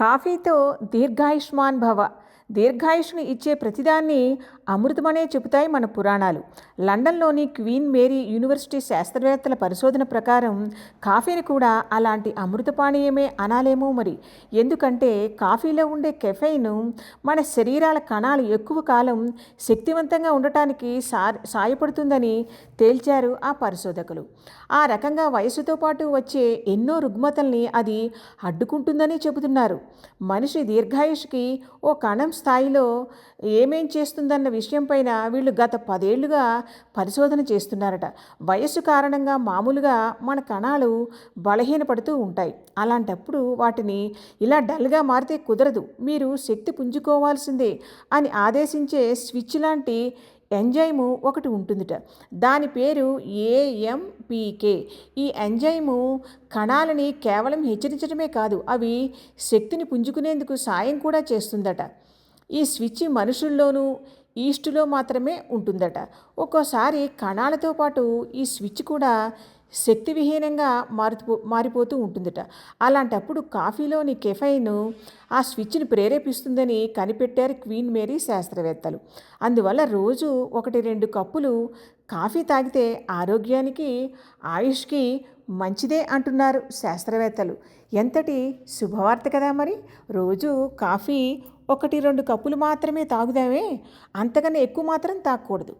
కాఫీతో దీర్ఘాయుష్మాన్ భవ దీర్ఘాయుష్ని ఇచ్చే ప్రతిదాన్ని అమృతమనే చెబుతాయి మన పురాణాలు. లండన్లోని క్వీన్ మేరీ యూనివర్సిటీ శాస్త్రవేత్తల పరిశోధన ప్రకారం కాఫీని కూడా అలాంటి అమృత పానీయమే అనాలేమో మరి. ఎందుకంటే కాఫీలో ఉండే కెఫైన్ మన శరీరాల కణాలు ఎక్కువ కాలం శక్తివంతంగా ఉండటానికి సా సాయపడుతుందని తేల్చారు ఆ పరిశోధకులు. ఆ రకంగా వయసుతో పాటు వచ్చే ఎన్నో రుగ్మతల్ని అది అడ్డుకుంటుందని చెబుతున్నారు. మనిషి దీర్ఘాయుష్కి ఓ కణం స్థాయిలో ఏమేం చేస్తుందన్న విషయంపైన వీళ్ళు గత పదేళ్ళుగా పరిశోధన చేస్తున్నారట. వయస్సు కారణంగా మామూలుగా మన కణాలు బలహీనపడుతూ ఉంటాయి. అలాంటప్పుడు వాటిని ఇలా డల్గా మారితే కుదరదు. మీరు శక్తి పుంజుకోవాల్సిందే అని ఆదేశించే స్విచ్ లాంటి ఎంజైము ఒకటి ఉంటుందిట. దాని పేరు ఏఎంపీకే ఈ ఎంజైము కణాలని కేవలం హెచ్చరించడమే కాదు అవి శక్తిని పుంజుకునేందుకు సాయం కూడా చేస్తుందట. ఈ స్విచ్ మనుషుల్లోనూ ఈస్టులో మాత్రమే ఉంటుందట. ఒక్కోసారి కణాలతో పాటు ఈ స్విచ్ కూడా శక్తి విహీనంగా మారిపోతూ ఉంటుందట. అలాంటప్పుడు కాఫీలోని కెఫైన్ ఆ స్విచ్ని ప్రేరేపిస్తుందని కనిపెట్టారు క్వీన్ మేరీ శాస్త్రవేత్తలు. అందువల్ల రోజు ఒకటి రెండు కప్పులు కాఫీ తాగితే ఆరోగ్యానికి ఆయుష్కి మంచిదే అంటున్నారు శాస్త్రవేత్తలు. ఎంతటి శుభవార్త కదా మరి! రోజు కాఫీ ఒకటి రెండు కప్పులు మాత్రమే తాగుదామే అంతకన్నా ఎక్కువ మాత్రం తాగకూడదు.